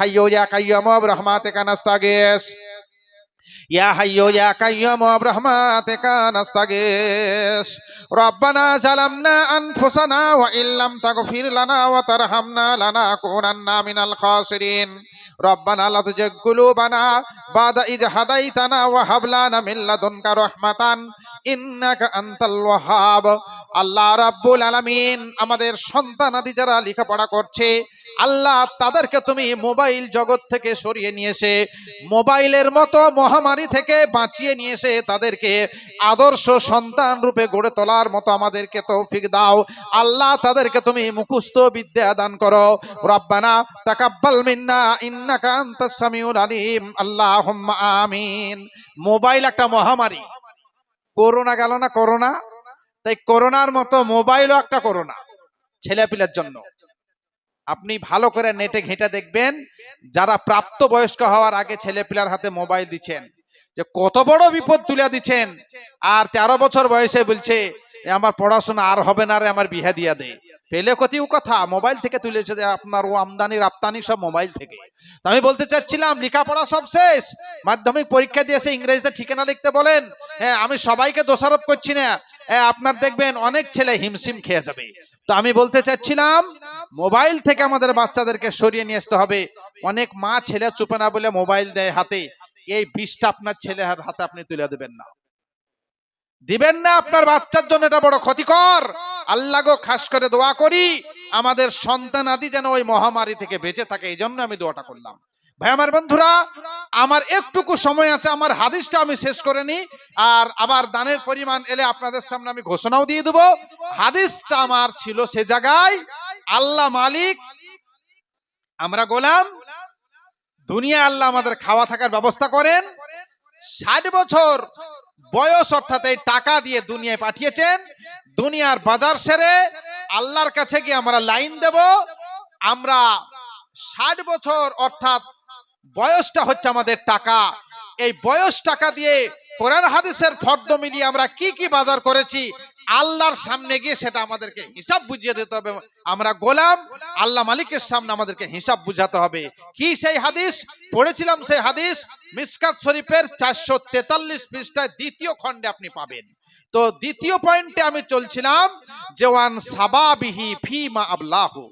হাইয়ো ইয়া কাইয়ম রহমাতিকা নাস্তাগিস। ইয়া হাইয়ো ইয়া কাইয়ুম রহমাতিকা নাস্তাগিস। রব্বানা জালামনা আনফুসানা ওয়া ইল্লাম তাগফির লানা ওয়া তারহামনা লানাকুনান্না মিনাল খাসিরিন। রব্বানা লা তুজিগ কুলুবানা বাদা ইয হাদাইতানা আল্লাহ রাব্বুল আলামিন আমাদের সন্তানাদি যারা লেখাপড়া করছে আল্লাহ তাদেরকে তুমি মোবাইল জগৎ থেকে সরিয়ে নিয়ে এসে, মোবাইলের মতো মহামারী থেকে বাঁচিয়ে নিয়ে এসে তাদেরকে আদর্শ সন্তান রূপে গড়ে তোলার মতো আমাদেরকে তৌফিক দাও। আল্লাহ তাদেরকে তুমি মুখস্থ বিদ্যা দান করো। রব্বানা তাকাব্বাল মিন্না, ইন্নাকা আনতাস সামিউল আলিম। আল্লাহুম্মা আমিন। মোবাইল একটা মহামারী। করোনা গেল না করোনা? তাই করোনার মতো মোবাইলও একটা করোনা। ছেলেপিলের জন্য। আপনি ভালো করে নেটে ঘেঁটে দেখবেন, যারা প্রাপ্ত বয়স্ক হওয়ার আগে ছেলে পিলার হাতে মোবাইল দিচ্ছেন, যে কত বড় বিপদ তুলে দিচ্ছেন। আর তেরো বছর বয়সে বলছে আমার পড়াশোনা আর হবে না রে, আমার বিহা দিয়া দে। পেলে কতিও কথা মোবাইল থেকে তুলেছে যে আপনার ও আমদানি রপ্তানি সব মোবাইল থেকে। আমি বলতে চাচ্ছিলাম লেখাপড়া সব শেষ? মাধ্যমিক পরীক্ষা দিয়েছে ইংরেজিতে ঠিকানা লিখতে বলেন? হ্যাঁ আমি সবাইকে দোষারোপ করছি না। হ্যাঁ, আপনার দেখবেন অনেক ছেলে হিমশিম খেয়ে যাবে। তো আমি বলতে চাচ্ছিলাম মোবাইল থেকে আমাদের বাচ্চাদেরকে সরিয়ে নিয়ে আসতে হবে। অনেক মা ছেলে চুপে না বলে মোবাইল দেয় হাতে। এই বিষটা আপনার ছেলে হাতে আপনি তুলে দেবেন না। দিবেন না, আপনার বাচ্চার জন্য এটা বড় ক্ষতিকর। আল্লাহ গো, খাস করে দোয়া করি। আমাদের সন্তান আদি যেন ওই মহামারী থেকে বেঁচে থাকে এই জন্য আমি দোয়াটা করলাম। ভাই, আমার বন্ধুরা, আমার একটুকু সময় আছে, আমার হাদিসটা আমি শেষ করে নি আর আবার দানের পরিমাণ এলে আপনাদের সামনে আমি ঘোষণাও দিয়ে দেবো। হাদিসটা আমার ছিল সে জায়গায়, আল্লাহ মালিক, আমরা গোলাম দুনিয়া আল্লাহ আমাদের খাওয়া থাকার ব্যবস্থা করেন, ষাট বছর বয়স অর্থাৎ এই টাকা দিয়ে দুনিয়ায় পাঠিয়েছেন, দুনিয়ার বাজার সেরে আল্লাহর কাছে গিয়ে আমরা লাইন দেব। আমরা ষাট বছর অর্থাৎ বয়সটা হচ্ছে আমাদের টাকা। এই বয়স টাকা দিয়ে কোরআন হাদিসের ফর্দ মিলিয়ে আমরা কি কি বাজার করেছি আল্লাহর সামনে গিয়ে সেটা আমাদেরকে হিসাব বুঝিয়ে দিতে হবে। আমরা গোলাম, আল্লাহ মালিকের সামনে আমাদেরকে হিসাব বুঝাতে হবে। কি সেই হাদিস? পড়েছিলাম সেই হাদিস, মিসকাত শরীফের চারশো তেতাল্লিশ পৃষ্ঠায় দ্বিতীয় খণ্ডে আপনি পাবেন। তো দ্বিতীয় পয়েন্টে আমি চলছিলাম যে ওয়ান সাবাবিহি ফিমা আবলাহু।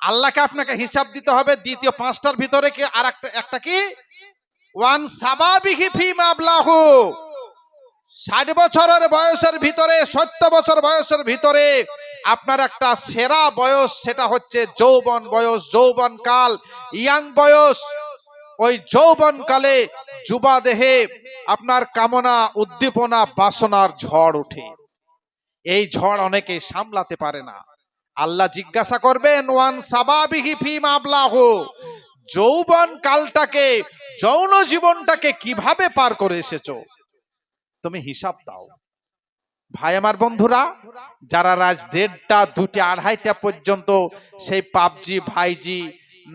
আল্লাহকে আপনাকে হিসাব দিতে হবে। দ্বিতীয় পাঁচটার ভিতরে কি আর একটা একটা কি? ওয়ান সাবাবিহি ফিমা আবলাহু। ষাট বছরের বয়সের ভিতরে, সত্তর বছর বয়সের ভিতরে আপনার একটা সেরা বয়স সেটা হচ্ছে যৌবন বয়স, যৌবন কাল, ইয়াং বয়স। ওই যৌবন কালে যুবা দেহে আপনার কামনা, উদ্দীপনা, বাসনার ঝড় ওঠে। এই ঝড় অনেকে সামলাতে পারে না। আল্লাহ জিজ্ঞাসা করবেন, ওয়ান সাবাবিহি ফিম আবলাহু? যৌবন কালটাকে, যৌন জীবনটাকে কীভাবে পার করে এসেছ? তুমি হিসাব দাও। ভাই আমার বন্ধুরা, যারা রাজ দেড়টা দুটি আড়াইটা পর্যন্ত সেই পাবজি, ভাইজি,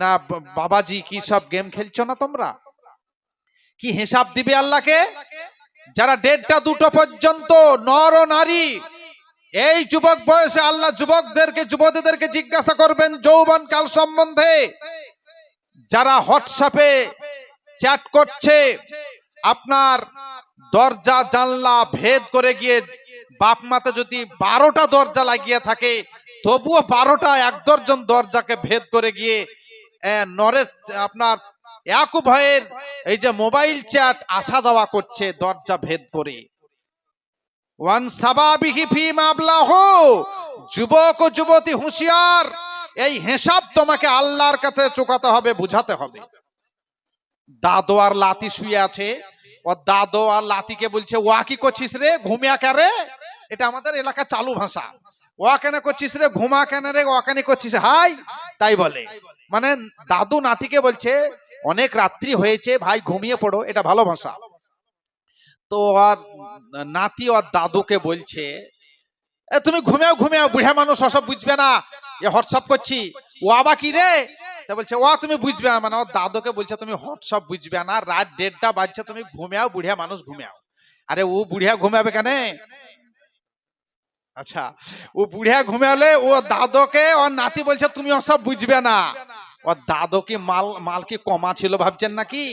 না বাবাজি কি সব গেম খেলছো না তোমরা? কি হিসাব দিবে আল্লাহকে? যারা দেড়টা, দুটো পর্যন্ত নর নারী, এই যুবক বয়সে আল্লাহ যুবকদেরকে, যুবতীদেরকে জিজ্ঞাসা করবেন যৌবন কাল সম্বন্ধে। যারা হোয়াটসঅ্যাপে চ্যাট করছে, আপনার দরজা, জানলা ভেদ করে গিয়ে বাপ মাতে যদি বারোটা দরজা লাগিয়ে থাকে, তবুও বারোটা এক দর্জন দরজাকে ভেদ করে গিয়ে নরের, আপনার একু ভয়ের এই যে মোবাইল চ্যাট আসা যাওয়া করছে দরজা ভেদ করে। ওয়ান যুবক ও যুবতী হুঁশিয়ার, এই হিসাব তোমাকে আল্লাহর কাছে চোকাতে হবে, বুঝাতে হবে। দাদো আর লাতি শুয়ে আছে দাদো আর লাতিকে বলছে ওয়া কি করছিস রে ঘুমিয়া কে রে এটা আমাদের এলাকা চালু ভাষা। ওয়া কেন করছিস রে? ঘুমা কেন রে? ওয়া কেন করছিস হাই! তাই বলে। মানে দাদু নাতিকে বলছে, অনেক রাত্রি হয়েছে, ভাই ঘুমিয়ে পড়ো, এটা ভালো ভাষা। তো আর নাতি আর দাদুকে বলছে তুমি ঘুমিয়াও ঘুমিয়াও, বুড়া মানুষ, ওসব বুঝবে না। হোয়াটসঅ্যাপ করছি। ও আবা কি রে? তা বলছে ও তুমি বুঝবে মানে ওর দাদুকে বলছে, তুমি হোয়াটসঅ্যাপ বুঝবে না। রাত দেড়টা বাজছে, তুমি ঘুমিয়াও, বুড়িয়া মানুষ ঘুমিয়াও। আরে ও বুড়িয়া ঘুমাবে কেন? আচ্ছা ও বুড়িয়া ঘুমালে ও দাদুকে, ওর নাতি বলছে, তুমি ওসব বুঝবে না। ওর দাদু কি মাল মাল কি কমা ছিল ভাবছেন নাকি?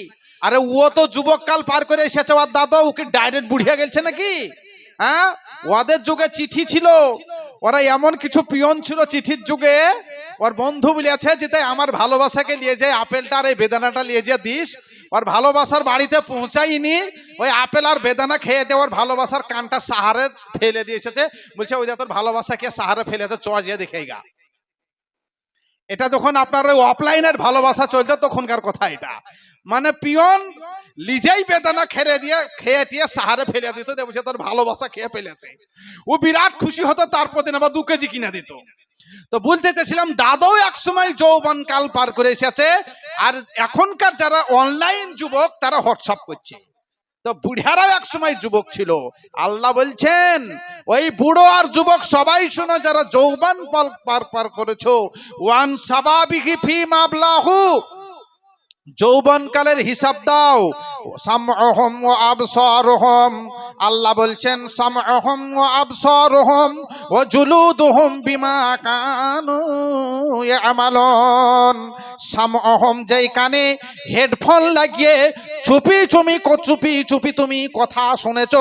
আরে ও তো যুবক কাল পার করে এসেছে, ওর দাদু, ও কি ডাইরেক্ট বুড়িয়া গেছে নাকি? হ্যাঁ? ওদের যুগে চিঠি ছিল। ওরা এমন কিছু পিয়ন ছিল চিঠির যুগে, ওর বন্ধু বলিয়াছে যে তাই আমার ভালোবাসাকে নিয়ে যায় আপেলটা আর এই বেদানাটা নিয়ে যে দিস, ওর ভালোবাসার বাড়িতে পৌঁছাইনি ওই আপেল আর বেদানা খেয়ে দিয়ে ওর ভালোবাসার কানটা সাহারে ফেলে দিয়ে এসেছে। বলছে, ওই যে তোর ভালোবাসাকে সাহারে ফেলেছে চ যে দেখে গা। এটা যখন আপনার ওই অফলাইনের ভালোবাসা চলছে, তখনকার কথা এটা। মানে পিয়ন নিজেই বেদনা খেয়ে দিয়ে, খেয়ে টিয়ে সাহারে ফেলে দিত বলছে, তোর ভালোবাসা খেয়ে ফেলেছে ও বিরাট খুশি হতো তার প্রতি আবার দু কেজি কিনে দিত। তো বলতে চাইছিলাম দাদাও এক সময় যৌবন কাল পার করে এসেছে, আর এখনকার যারা অনলাইন যুবক, তারা হোয়াটসঅ্যাপ করছে। তো বুড়ারাও এক সময় যুবক ছিল। আল্লাহ বলছেন, ওই বুড়ো আর যুবক সবাই শোনো, যারা যৌবন পার পার করেছ। ওয়ান সাবাবিহি ফি মাবলাহু যৌবনকালের হিসাব দাও। সামহম ও আবসারহম। আল্লাহ বলছেন সামহম ও আবসারহম ও জুলুদুহুম বিমা কানু সাম সামহম যেই কানে হেডফোন লাগিয়ে চুপি চুমি চুপি চুপি তুমি কথা শুনেছ।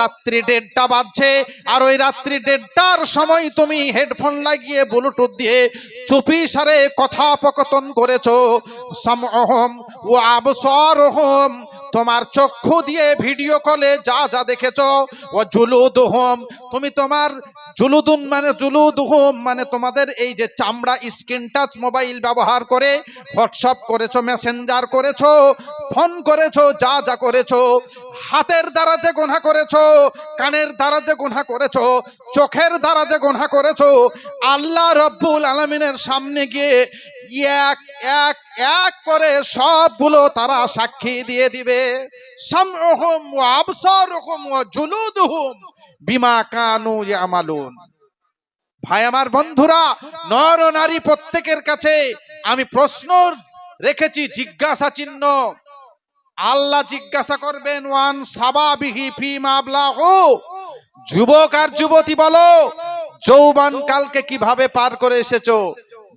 রাত্রি দেড়টা বাজছে, আর ওই রাত্রি দেড়টার সময় তুমি হেডফোন লাগিয়ে ব্লুটুথ দিয়ে চুপি সারে কথা কথোপকথন করেছ। সমহম ও আবসরহম তোমার চক্ষু দিয়ে ভিডিও কলে যা যা দেখেছ, ও জুলুদুহম তুমি তোমার জুলুদুন মানে জুলুদুহম মানে তোমাদের এই যে চামড়া, স্ক্রিন টাচ মোবাইল ব্যবহার করে হোয়াটসঅ্যাপ করেছ মেসেঞ্জার করেছ ফোন করেছ, যা যা করেছ হাতের দ্বারা যে গোনা করেছ, কানের দ্বারা যে গোনা করেছ, চোখের দ্বারা যে গোনা করেছ, আল্লাহ রব্বুল আলমিনের সামনে গিয়ে এক এক এক করে সবগুলো তারা সাক্ষী দিয়ে দিবে। বিমা কানু ইয়ামালুন। ভাই আমার বন্ধুরা, নর নারী প্রত্যেকের কাছে আমি প্রশ্ন রেখেছি জিজ্ঞাসা চিহ্ন আল্লাহ জিজ্ঞাসা করবেন, ওয়ান সাবাবিহি ফি মাবলাহু যুবক আর যুবতী বলো, যৌবন কালকে কীভাবে পার করে এসেছ?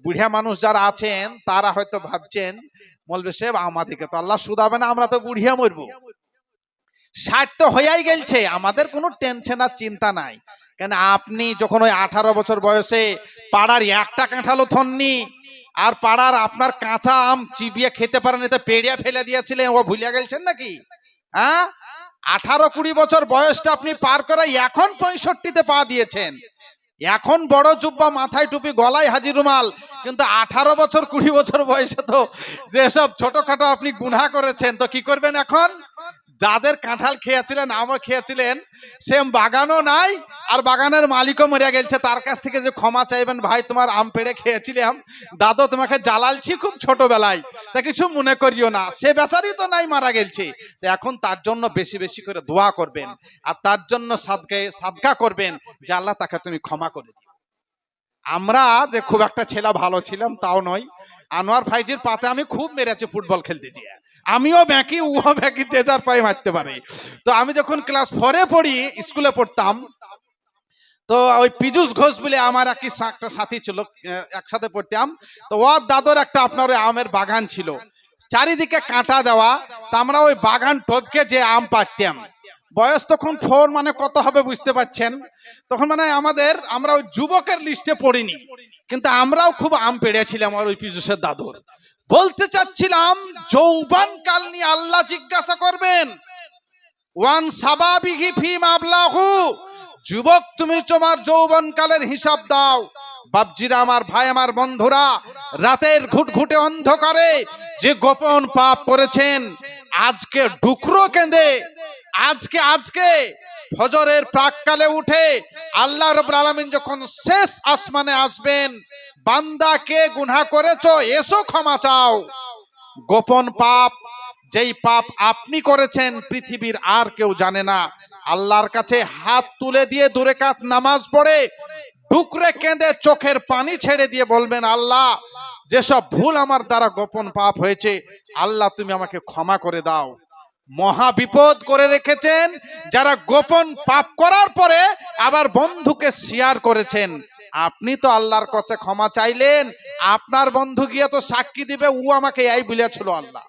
বুড়িয়া মানুষ যারা আছেন, তারা হয়তো ভাবছেন, বলবে, সে আমাদেরকে তো আল্লাহ সুদাবে না, আমরা তো বুড়িয়া মরবো। ষাট তো হইয়াই গেলছে, আমাদের কোনো টেনশন আর চিন্তা নাই। কেন, আপনি যখন ওই আঠারো বছর বয়সে পাড়ার একটা কাঁঠালও থননি আর পাড়ার আপনার কাঁচা আম চিবিয়ে খেতে পারেন, এতে পেড়িয়া ফেলে দিয়েছিলেন। ও ভুলিয়া গেলছেন নাকি? হ্যাঁ? আঠারো কুড়ি বছর বয়সটা আপনি পার করে এখন পঁয়ষট্টিতে পা দিয়েছেন। এখন বড় জুব্বা, মাথায় টুপি, গলায় হাজি রুমাল। কিন্তু আঠারো বছর কুড়ি বছর বয়সে তো যেসব ছোটখাটো আপনি গুনা করেছেন, তো কি করবেন এখন? যাদের কাঁঠাল খেয়েছিলেন, আমও খেয়েছিলেন সে বাগানও নাই, আর বাগানের মালিকও মরিয়া গেছে। তার কাছ থেকে যে ক্ষমা চাইবেন, ভাই, তোমার আম পেড়ে খেয়েছিলাম। দাদু তোমাকে জ্বালালছি খুব ছোটবেলায়, তা কিছু মনে করিও না। সে বেচারি তো নাই, মারা গেছে তো এখন তার জন্য বেশি বেশি করে দোয়া করবেন, আর তার জন্য সাদকে, সাদকা করবেন, যে আল্লাহ তাকে তুমি ক্ষমা করে দিও। আমরা যে খুব একটা ছেলে ভালো ছিলাম, তাও নয়। আনোয়ার ফাইজির পাতে আমি খুব মেরেছি ফুটবল খেলতে গিয়ে আমিও ব্যাকি উও ব্যাকি, যে যার পায়ে মারতে পারে। তো আমি যখন ক্লাস ফোরে পড়ি স্কুলে পড়তাম, তো ওই পীযুষ ঘোষ বলে আমার এক একটা সাথী ছিল একসাথে পড়তাম। তো ওর দাদর একটা আপনার ওই আমের বাগান ছিল। চারিদিকে কাঁটা দেওয়া, তা আমরা ওই বাগান টপকে যে আম পাড়তাম। বয়স তখন ফোর মানে কত হবে বুঝতে পারছেন? তখন মানে আমাদের, আমরা ওই যুবকের লিস্টে পড়িনি। কিন্তু আমরাও খুব আম পেড়েছিলাম আর ওই পীযুষের দাদুর। বলতে চাচ্ছিলাম, যৌবন কাল নিয়ে আল্লাহ জিজ্ঞাসা করবেন। ওয়ান সাবাবিহি ফি মাবলাহু। যুবক, তুমি তোমার যৌবন কালের হিসাব দাও। বাপজিরা আমার ভাই, আমার বন্ধুরা, রাতের ঘুটঘুটে অন্ধকারে যে গোপন পাপ করেছেন, আজকে ডুকরো কেঁদে, আজকে আজকে ফজরের প্রাককালে উঠে আল্লাহ রবুল আলমিন যখন শেষ আসমানে আসবেন, বান্দা কে গুনাহ করেছ, এসো ক্ষমা চাও। গোপন পাপ, যেই পাপ আপনি করেছেন, পৃথিবীর আর কেউ জানে না। আল্লাহর কাছে হাত তুলে দিয়ে দূরে কাত নামাজ পড়ে ডুকরে কেঁদে চোখের পানি ছেড়ে দিয়ে বলবেন, আল্লাহ, যেসব ভুল আমার দ্বারা গোপন পাপ হয়েছে, আল্লাহ তুমি আমাকে ক্ষমা করে দাও। মহা বিপদ করে রেখেছেন, যারা গোপন পাপ করার পরে আবার বন্ধুকে শেয়ার করেছেন। আপনি তো আল্লাহর কাছে ক্ষমা চাইলেন, আপনার বন্ধু গিয়ে তো সাক্ষী দিবে, ও আমাকে এই বলেছিল আল্লাহ।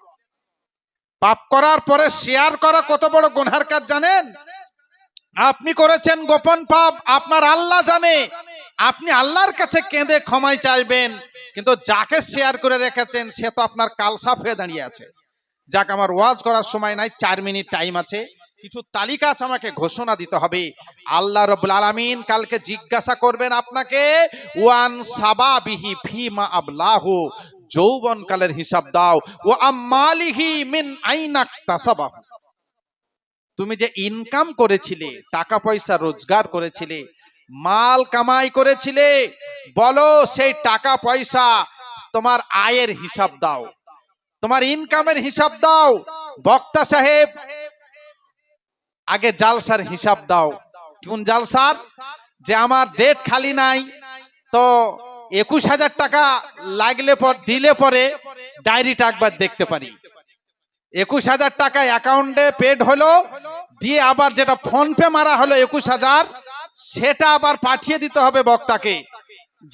পাপ করার পরে শেয়ার করা কত বড় গুনহার কাজ জানেন? আপনি করেছেন গোপন পাপ, আপনার আল্লাহ জানে। আপনি আল্লাহর কাছে কেঁদে ক্ষমাই চাইবেন, কিন্তু যাকে শেয়ার করে রেখেছেন, সে তো আপনার কালসাফ হয়ে দাঁড়িয়ে আছে। যাক, আমার ওয়াজ করার সময় নাই, চার মিনিট টাইম আছে। কিছু তালিকা আছে, আমাকে ঘোষণা দিতে হবে। আল্লাহ রব্বুল আলামিন কালকে জিজ্ঞাসা করবেন আপনাকে, ওয়ান সাবাবিহি ফিমা আবলাহু যৌবন কালের হিসাব দাও। ও আম্মালিহি মিন আইনাক তাসাবাহু তুমি যে ইনকাম করেছিলে টাকা পয়সা রোজগার করেছিলে, মাল কামাই করেছিলে, বলো সেই টাকা পয়সা তোমার আয়ের হিসাব দাও। তোমার ইনকামের হিসাব দাও। বক্তা সাহেব, আগে জালসার হিসাব দাও। কোন জালসার? যে আমার ডেট খালি নাই, তো একুশ হাজার টাকা লাগলে পর, দিলে পরে ডায়েরিটা একবার দেখতে পারি। একুশ হাজার টাকা অ্যাকাউন্টে পেড হলো, দিয়ে আবার যেটা ফোন পে মারা হলো একুশ হাজার, সেটা আবার পাঠিয়ে দিতে হবে বক্তাকে।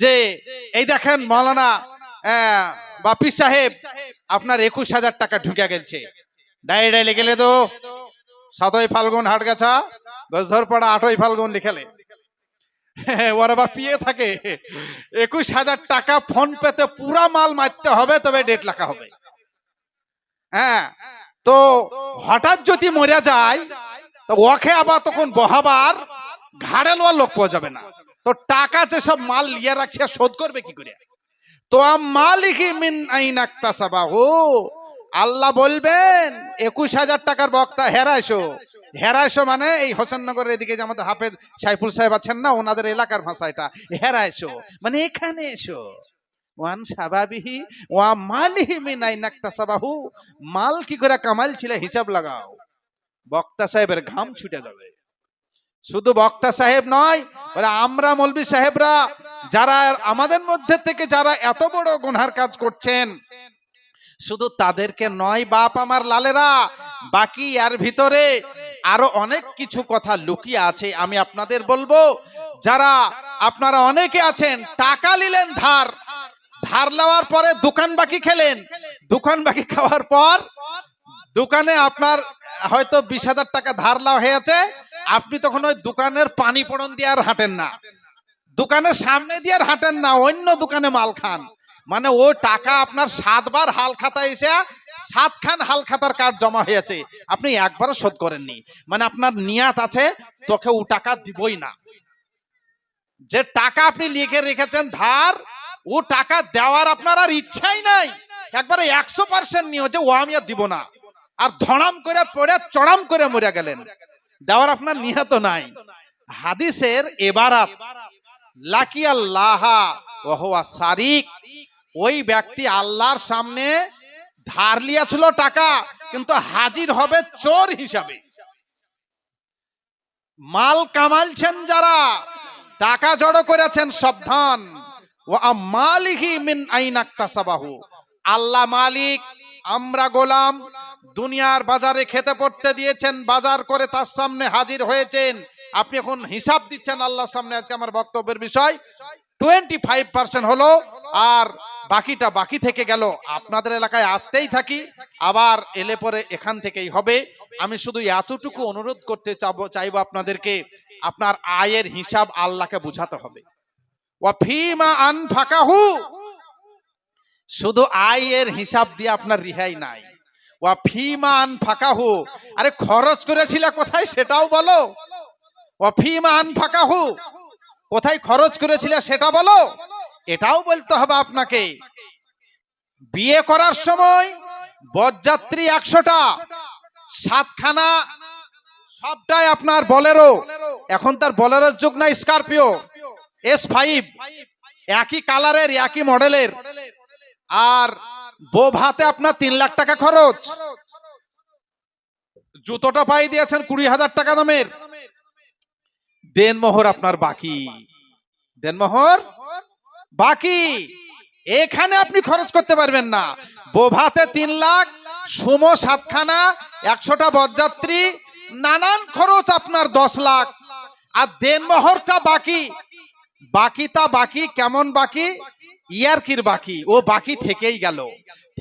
যে, এই দেখেন মৌলানা বাপি সাহেব, আপনার একুশ হাজার টাকা ঢুকে গেছে। ডাই ডাই লিখেলে তো সাতই ফাল্গুন, হাটগাছা গজধরপাড়া আটই ফাল্গুন লিখেলে ওরা বা পিয়ে থাকে। একুশ হাজার টাকা ফোন পেতে পুরা মাল মারতে হবে, তবে ডেট লেখা হবে। হ্যাঁ তো হঠাৎ যদি মরে যায়, তো ওকে আবার তখন বহাবার ঘাড়ে লোয়ার লোক পাওয়া যাবে না। তো টাকা যেসব মাল লিয়ে রাখছে শোধ করবে কি করে? তো মিন আল্লাহ বলবেন, একুশ হাজার টাকার বক্তা হেরাইশো হেরাইশো মানে এই হোসেননগরের এদিকে যে আমাদের হাফেজ সাইফুল সাহেব আছেন না, ওনাদের এলাকার ভাষা এটা। হেরাইশো মানে এখানে এসো। ওয়ান সাবাবিহি ওয়া মালিহি মিন আইনাক্তা সাবাহু মাল কি করে কামাল ছিল হিসাব লাগাও। বক্তা সাহেবের ঘাম ছুটে যাবে। শুধু বক্তা সাহেব নয়, বলে আমরা মৌলবী সাহেবরা, যারা আমাদের মধ্যে থেকে যারা এত বড় গুনহার কাজ করছেন, শুধু তাদেরকে নয়, বাপ আমার লালেরা, বাকি এর ভিতরে আরও অনেক কিছু কথা লুকিয়ে আছে, আমি আপনাদের বলব, যারা আপনারা অনেকে আছেন, টাকা নিলেন ধার ধার নেওয়ার পরে দোকান বাকি খেলেন। দোকান বাকি খাওয়ার পর দোকানে আপনার হয়তো বিশ হাজার টাকা ধার লাও হয়েছে আপনি তখন ওই দোকানের পানি পড়ন দিয়ে আর হাঁটেন না। দোকানের সামনে দিয়ে আর হাঁটেন না, অন্য দোকানে মাল খান। মানে ও টাকা আপনার সাতবার হাল খাতা এসে সাতখান হাল খাতার কার্ড জমা হয়েছে। আপনি একবারও শোধ করেননি। মানে আপনার নিয়াত আছে, তোকে ও টাকা দিবই না। যে টাকা আপনি লিখে রেখেছেন ধার ও টাকা দেওয়ার আপনার আর ইচ্ছাই নাই। একবারে একশো পার্সেন্ট নিয়ে যে ও আমি আর দিব না। আর ধড়াম করে পড়ে চড়াম করে মরে গেলেন। দেওয়ার আপনার নিহত নাই। হাদিসের এবারাত লাকি আল্লাহা ওহা সারিক। ওই ব্যক্তি আল্লাহর সামনে ধার লিয়াছিল টাকা, কিন্তু হাজির হবে চোর হিসাবে। মাল কামালছেন যারা, টাকা জড়ো করেছেন সাবধান। আল্লাহ মালিক, আমরা গোলাম, দুনিয়ার বাজারে খেতে পড়তে দিয়েছেন, বাজার করে তার সামনে হাজির হয়েছেন। আপনি এখন হিসাব দিচ্ছেন আল্লাহর সামনে, আজকে আমার বক্তব্যের বিষয়। টোয়েন্টি ফাইভ পার্সেন্ট হলো, আর বাকিটা বাকি থেকে গেল। আপনাদের এলাকায় আসতেই থাকি, আবার এলে পরে এখান থেকেই হবে। আমি শুধু এতটুকু অনুরোধ করতে চাইব আপনাদেরকে, আপনার আয়ের হিসাব আল্লাহকে বুঝাতে হবে। ওয়াফিমা আন ফাকাহু শুধু আয়ের হিসাব দিয়ে আপনার রিহাই নাই। ওয়া ফিমা আন ফাকাহু আরে খরচ করেছিল কোথায় সেটাও বলো। ওয়া ফিমা আন ফাকাহু কোথায় খরচ করেছিল সেটা বলো। এটাও বলতে হবে আপনাকে। বিয়ে করার সময় বরযাত্রী একশোটা, সাতখানা, সবটাই আপনার বলেরো এখন তার বলেরোর যুগ না স্করপিও। এস ফাইভ একই কালারের একই মডেলের আর বো ভাতে আপনার তিন লাখ টাকা খরচ। জুতোটা পাই দিয়েছেন কুড়ি হাজার টাকা দামের। দেনমোহর আপনার বাকি। দেনমোহর বাকি। এখানে আপনি খরচ করতে পারবেন না। বোভাতে তিন লাখ, সুমো সাতখানা, একশোটা বরযাত্রী, নানান খরচ আপনার দশ লাখ। আর দেনমোহরটা বাকি। বাকিটা বাকি, কেমন বাকি? ইয়ারকির বাকি। ও বাকি থেকেই গেল।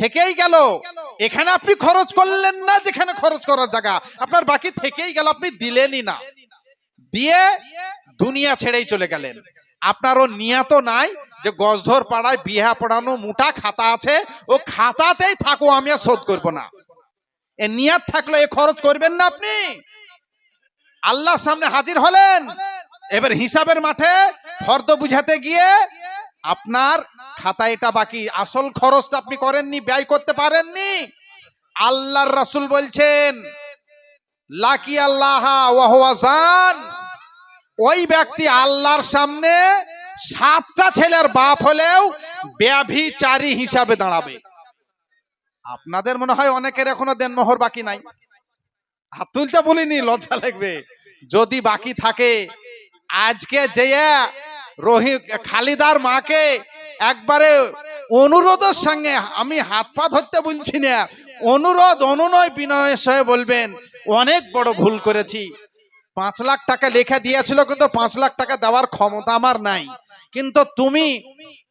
থেকেই গেল। এখানে আপনি খরচ করলেন না যেখানে খরচ করার জায়গা। আপনার বাকি থেকেই গেল, আপনি দিলেনই না। দিয়ে দুনিয়া ছেড়েই চলে গেলেন। আপনারও নিয়াত নাই যে গজধর পাড়ায় বিহা পড়ানো মোটা খাতা আছে। ও খাতাতেই থাকো, আমি আর শোধ করব না। এ নিয়াত থাকলে এ খরচ করবেন না আপনি। আল্লাহর সামনে হাজির হলেন। এবার হিসাবের মাঠে ফর্দ বুঝাতে গিয়ে আপনার খাতা এটা বাকি। আসল খরচটা আপনি করেননি, ব্যয় করতে পারেননি। আল্লাহর রাসূল বলছেন, লাকি আল্লাহ ওয়াহওয়াজান ওই ব্যক্তি আল্লাহর সামনে সাতটা ছেলের বাপ হলেও ব্যভিচারী হিসাবে দাঁড়াবে। আপনাদের মনে হয় অনেকের এখনও দেনমোহর বাকি নাই? হাত তুলতে বলিনি, লজ্জা লাগবে। যদি বাকি থাকে আজকে যেয়ে রহি খালিদার মাকে একবারে অনুরোধের সঙ্গে আমি হাত পা ধরতে বলছি না, অনুরোধ অনুনয় বিনয়ের সঙ্গে বলবেন, অনেক বড় ভুল করেছি। পাঁচ লাখ টাকা লেখা দিয়েছিল, কিন্তু পাঁচ লাখ টাকা দেওয়ার ক্ষমতা আমার নাই। কিন্তু তুমি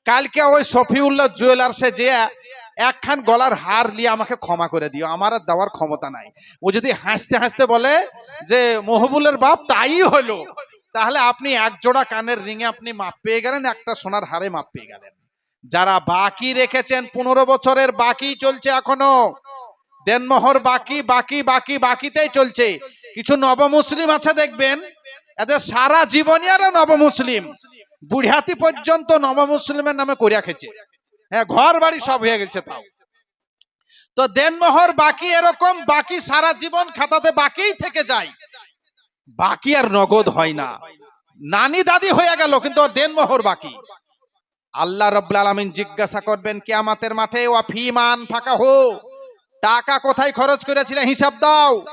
কালকে ওই শফিউল্লাহ জুয়েলার্সে যে একখান গলার হার নিয়ে আমাকে ক্ষমা করে দিও, আমার আর দেওয়ার ক্ষমতা নাই। ও যদি হাসতে হাসতে বলে যে, মহবুলের বাপ তাই হলো তাহলে আপনি এক জোড়া কানের রিঙে আপনি মাপ পেয়ে গেলেন, একটা সোনার হারে মাপ পেয়ে গেলেন। যারা বাকি রেখেছেন পনেরো বছরের, বাকি চলছে এখনও। দেনমোহর বাকি বাকি বাকি, বাকিতেই চলছে। কিছু নবমুসলিম আছে দেখবেন, এদের সারা জীবনই আর নবমুসলিম। বুড়িয়াতি পর্যন্ত নবমুসলিমের নামে করিয়া খেছে হ্যাঁ ঘর বাড়ি সব হয়ে গেছে তাও। তো দেনমোহর বাকি এরকম, বাকি সারা জীবন খাতাতে বাকিই থেকে যায়। বাকি আর নগদ হয় না। নানি দাদি হয়ে গেল, কিন্তু ওর দেনমোহর বাকি। আল্লাহ রব্বুল আলামিন জিজ্ঞাসা করবেন, কিয়ামাতের মাঠে ওয়া ফিমান ফাঁকা হো? টাকা কোথায় খরচ করেছিলে? হিসাব দাও।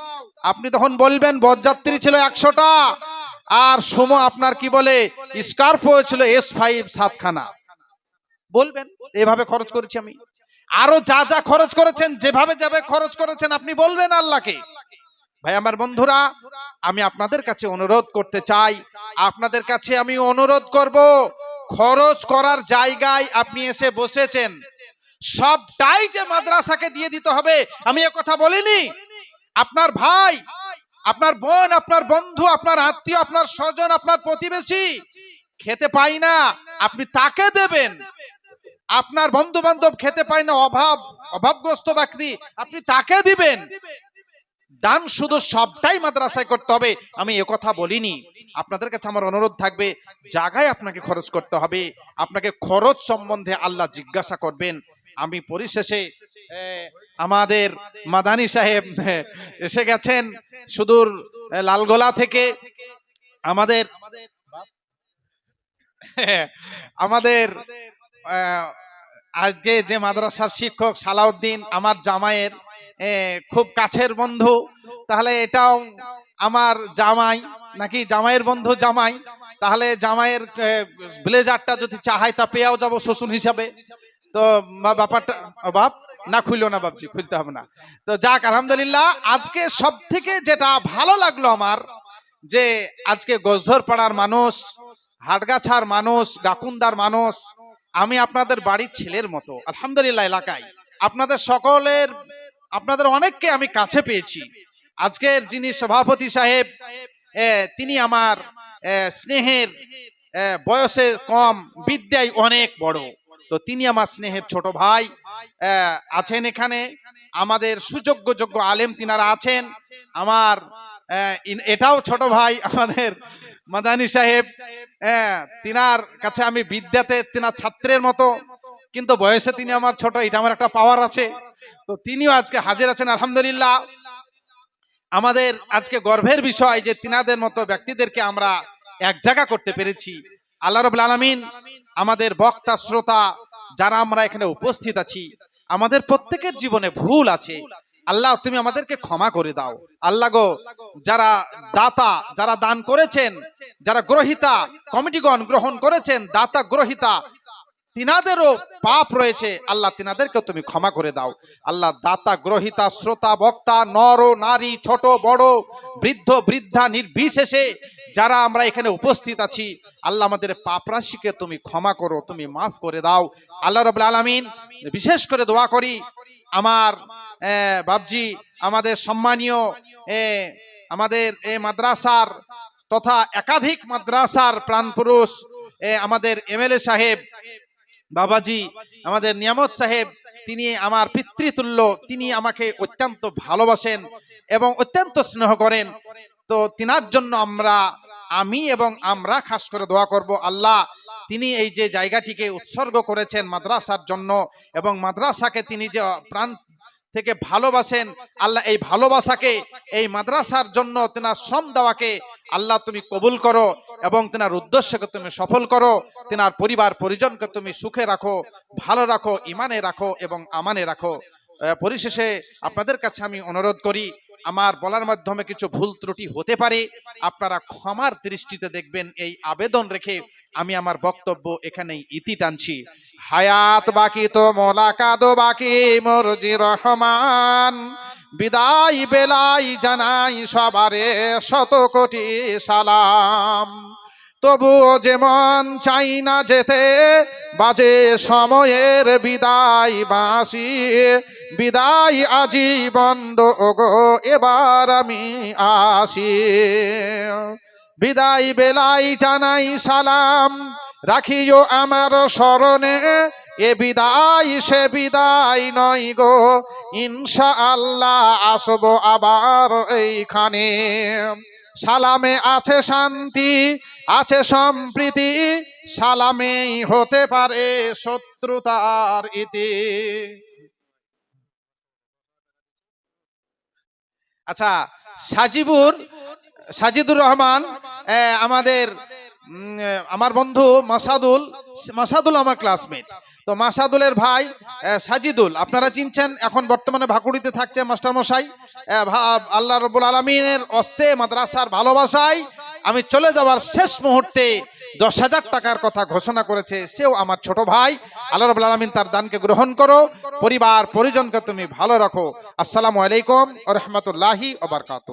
আপনি তখন বলবেন, বরযাত্রী ছিল একশোটা। আর সুমো আপনার কি বলে স্কার্পিও ছিল এস ফাইভ সাতখানা। বলবেন, এভাবে খরচ করেছি আমি। আরও যা যা খরচ করেছেন, যেভাবে যাবে খরচ করেছেন, আপনি বলবেন আল্লাহকে। ভাই, আমার বন্ধুরা, আমি আপনাদের কাছে অনুরোধ করতে চাই। আপনাদের কাছে আমি অনুরোধ করব, খরচ করার জায়গায় আপনি এসে বসেছেন। সবটাই যে মাদ্রাসাকে দিয়ে দিতে হবে, আমি এ কথা বলিনি। আপনার ভাই, আপনার বোন, আপনার বন্ধু, আপনার আত্মীয়, আপনার স্বজন, আপনার প্রতিবেশী, খেতে পাই না, আপনি তাকে দেবেন। আপনার বন্ধু বান্ধব খেতে পায় না, অভাব, অভাবগ্রস্ত ব্যক্তি, আপনি তাকে দিবেন। দান শুধু সবটাই মাদ্রাসায় করতে হবে আমি কথা বলিনি। আপনাদের কাছে আমার অনুরোধ থাকবে জায়গায় আপনাকে খরচ করতে হবে আপনাকে খরচ সম্বন্ধে আল্লাহ জিজ্ঞাসা করবেন। আমি পরিশেষে আমাদের মাদানি সাহেব এসে গেছেন সুদূর লালগোলা থেকে। আমাদের আমাদের আজকে যে মাদ্রাসার শিক্ষক সালাউদ্দিন আমার জামাইয়ের এ, খুব কাছের বন্ধু, তাহলে এটাও আমার জামাই, নাকি জামাইয়ের বন্ধু জামাই? তাহলে জামাইয়ের ব্লেজারটা যদি চাহাই তা পেয়েও যাব শ্বশুর হিসাবে। তো ব্যাপারটা বাপ, না খুললো না বাপজি, খুলতে হবে না। তো যাক, আলহামদুলিল্লাহ, আজকে সব থেকে যেটা ভালো লাগল আমার, যে আজকে গোজধর পাড়ার মানুষ, হাটগাছার মানুষ, গাকুন্দার মানুষ, আমি আপনাদের বাড়ির ছেলের মতো, আলহামদুলিল্লাহ, এলাকায়। আপনাদের সকলের আপনাদের অনেককে আমি কাছে পেয়েছি। আজকের যিনি সভাপতি সাহেব তিনি আমার স্নেহের বয়সে কম, বিদ্যায় অনেক বড়। তো তিনি আমার স্নেহের ছোট ভাই আছেন এখানে। আমাদের সুযোগ্য যোগ্য আলেম তিনারা আছেন। আমার এটাও ছোট ভাই আমাদের মাদানি সাহেব। তিনার কাছে আমি বিদ্যাতে, তিনার ছাত্রের মতো কিন্তু বয়সে তিনি আমার ছোট, এটা আমার একটা পাওয়ার আছে। তো তিনিও আজকে হাজির আছেন, আলহামদুলিল্লাহ। আমাদের আজকে গর্বের বিষয় যে তিনাদের মতো ব্যক্তিদেরকে আমরা এক জায়গা করতে পেরেছি। আল্লাহ রবুল আলমিন আমাদের বক্তা, শ্রোতা যারা আমরা এখানে উপস্থিত আছি, আমাদের প্রত্যেকের জীবনে ভুল আছে। আল্লাহ তুমি আমাদেরকে ক্ষমা করে দাও। আল্লাহ গো, যারা দাতা, যারা দান করেছেন, যারা গ্রহিতা, কমিটিগণ গ্রহণ করেছেন, দাতা, গ্রহিতা তিনাদেরও পাপ রয়েছে। আল্লাহ তিনাদেরকে তুমি ক্ষমা করে দাও। আল্লাহ দাতা, গ্রহিতা, শ্রোতা, বক্তা, নর, নারী, ছোট, বড়, বৃদ্ধ, বৃদ্ধা, নির্বিশেষে যারা আমরা এখানে উপস্থিত আছি, আল্লাহ আমাদের পাপ রাশিকে তুমি ক্ষমা করো, তুমি মাফ করে দাও। আল্লাহ রব আলমিন বিশেষ করে দোয়া করি, আমার বাবজি আমাদের সম্মানীয় আমাদের, এ, মাদ্রাসার তথা একাধিক মাদ্রাসার প্রাণপুরুষ আমাদের এমএলএ সাহেব বাবাজি আমাদের নিয়ামত সাহেব তিনি আমার পিতৃতুল্য তিনি আমাকে অত্যন্ত ভালোবাসেন এবং অত্যন্ত স্নেহ করেন। তো তিনার জন্য আমরা আমি এবং আমরা খাস করে দোয়া করব আল্লাহ। তিনি এই যে জায়গাটিকে উৎসর্গ করেছেন মাদ্রাসার জন্য এবং মাদ্রাসাকে তিনি যে প্রাণ থেকে ভালোবাসেন আল্লাহ এই ভালোবাসাকে এই মাদ্রাসার জন্য তেনার শ্রম দেওয়াকে আল্লাহ তুমি কবুল করো। এবং তেনার উদ্দেশ্যকে তুমি সফল করো। তেনার পরিবার পরিজনকে তুমি সুখে রাখো, ভালো রাখো, ইমানে রাখো এবং আমানে রাখো। পরিশেষে আপনাদের কাছে আমি অনুরোধ করি, আমার বলার মাধ্যমে কিছু ভুল ত্রুটি হতে পারে, আপনারা ক্ষমার দৃষ্টিতে দেখবেন, এই আবেদন রেখে আমি আমার বক্তব্য এখানেই ইতি টানছি। হায়াত বাকি তো মোলাকাদ বাকি, মরজি রহমান। বিদায় বেলাই জানাই সবারে শত কোটি সালাম। তবুও যেমন চাই না যেতে, বাজে সময়ের বিদায় বাসি বিদায় আজি বন্ধ ওগো এবার আমি আসি। বিদায় বেলাই জানাই সালাম রাখিও আমার স্মরণে, এ বিদায় সে বিদায় নয় গো। ইনশা আল্লাহ আসব আবার এইখানে। সালামে আছে শান্তি, আছে সম্প্রীতি, সালামেই হতে পারে শত্রুতার ইতি। আচ্ছা সাজিবুর, সাজিদুর রহমান আমাদের আমার বন্ধু মাসাদুল মাসাদুল আমার ক্লাসমেট তো মাসাদুলের ভাই সাজিদুল। আপনারা চিনছেন, এখন বর্তমানে ভাকুড়িতে থাকছে মাস্টার মশাই আল্লাহ রবুল আলমিনের অস্তে, মাদ্রাসার ভালোবাসায় আমি চলে যাওয়ার শেষ মুহূর্তে দশ হাজার টাকার কথা ঘোষণা করেছে সেও আমার ছোট ভাই। আল্লাহ রবুল আলমিন তার দানকে গ্রহণ করো। পরিবার, পরিজনকে তুমি ভালো রাখো। আসসালামু আলাইকুম রহমতুল্লাহি ওবরকাত